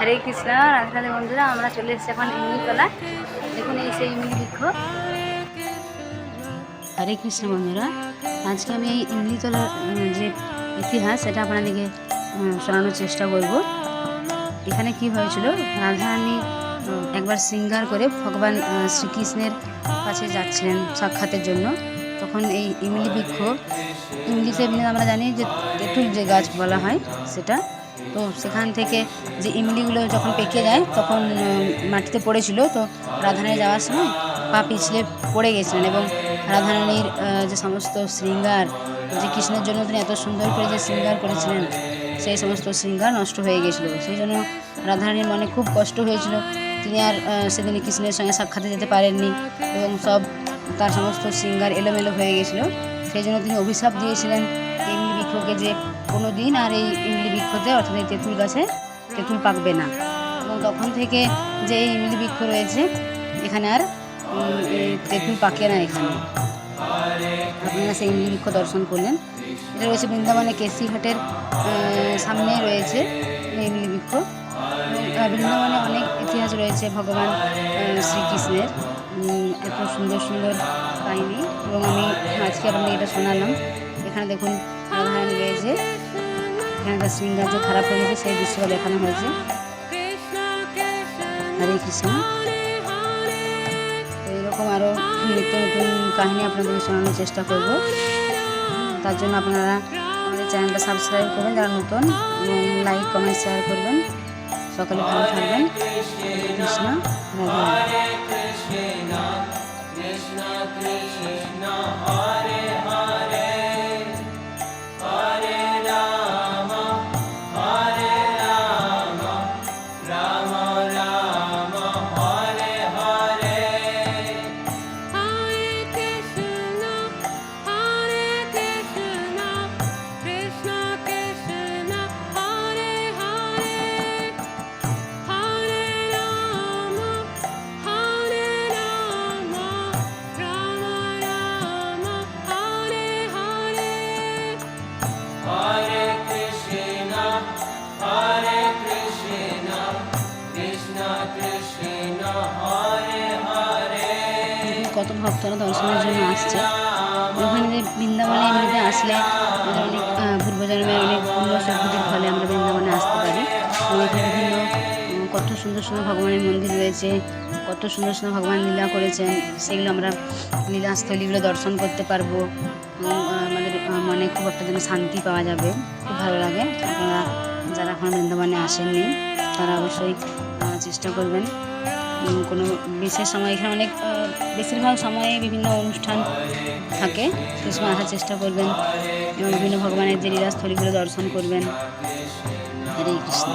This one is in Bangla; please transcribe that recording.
হরে কৃষ্ণ রাধে বন্ধুরা, আমরা চলে এসেছি এখন ইমলিতলা দেখুন এই সেই ইমলি বৃক্ষ। হরে কৃষ্ণ বন্ধুরা, আজকে আমি এই ইমলিতলার যে ইতিহাস, সেটা আপনাদেরকে শোনানোর চেষ্টা করব। এখানে কি হয়েছিল? রাধারানী একবার শৃঙ্গার করে ভগবান শ্রীকৃষ্ণের কাছে যাচ্ছিলেন সাক্ষাতের জন্য। তখন এই ইমলি বৃক্ষ ইংলিশে এমনি আমরা জানি যে তেঁতুল যে গাছ বলা হয় সেটা। তো সেখান থেকে যে ইমলিগুলো যখন পেকে যায়, তখন মাটিতে পড়েছিল, তো রাধারানী যাওয়ার সময় পা পিছলে পড়ে গেছিলেন এবং রাধারানীর যে সমস্ত শৃঙ্গার, যে কৃষ্ণের জন্য তিনি এত সুন্দর করে যে শৃঙ্গার করেছিলেন, সেই সমস্ত শৃঙ্গার নষ্ট হয়ে গেছিল। সেই জন্য রাধারানীর মনে খুব কষ্ট হয়েছিল। তিনি আর সেদিন কৃষ্ণের সঙ্গে সাক্ষাতে যেতে পারেননি এবং সব তার সমস্ত শৃঙ্গার এলোমেলো হয়ে গেছিল। সেই জন্য তিনি অভিশাপ দিয়েছিলেন। বৃক্ষকে যে কোনো দিন আর এই ইমলি বৃক্ষতে, অর্থাৎ এই তেঁতুল গাছে তেঁতুল পাকবে না। এবং তখন থেকে যে এই ইমলি বৃক্ষ রয়েছে, এখানে আর তেঁতুল পাকে না এখানে। আপনারা সেই ইমলি বৃক্ষ দর্শন করলেন। এটা রয়েছে বৃন্দাবনে কেসিঘাটের সামনে রয়েছে ইমলি বৃক্ষ। বৃন্দাবনে অনেক ইতিহাস রয়েছে ভগবান শ্রীকৃষ্ণের। এত সুন্দর সুন্দর কাহিনী। এবং আমি আজকে আপনাদের এটা শোনালাম। এখানে দেখুন রাধারানী রয়েছে এখানে তার শৃঙ্গার যে খারাপ হয়ে গেছে, সেই দৃশ্য দেখানো হয়েছে। হরে কৃষ্ণ। তো এরকম আরও নিত্য নতুন কাহিনী আপনাদেরকে শোনানোর চেষ্টা করব। তার জন্য আপনারা আমাদের চ্যানেলটা সাবস্ক্রাইব করবেন, যারা নতুন লাইক কমেন্ট শেয়ার করবেন। সকলে ভালো থাকবেন। কৃষ্ণ, রাধে। Hare কত ভক্তরা দর্শনের জন্য আসছে। ওখানে যে বৃন্দাবনে এমনিতে আসলে আমাদের অনেক পূর্বজন্মের অনেক পুণ্য সুকৃতির ফলে আমরা বৃন্দাবনে আসতে পারি। বিভিন্ন কত সুন্দর সুন্দর ভগবানের মন্দির রয়েছে, কত সুন্দর সুন্দর ভগবান লীলা করেছেন, সেগুলো আমরা লীলাস্থলীগুলো দর্শন করতে পারব। আমাদের মনে খুব একটা যেন শান্তি পাওয়া যাবে। খুব ভালো লাগে। আপনারা যারা এখন বৃন্দাবনে আসেননি, তারা অবশ্যই চেষ্টা করবেন। কোনো বিশেষ সময়, এখানে অনেক বেশিরভাগ সময়ে বিভিন্ন অনুষ্ঠান থাকে। সেই সময় আসার চেষ্টা করবেন এবং বিভিন্ন ভগবানের যে লীলাস্থলীগুলো দর্শন করবেন। হরে কৃষ্ণ।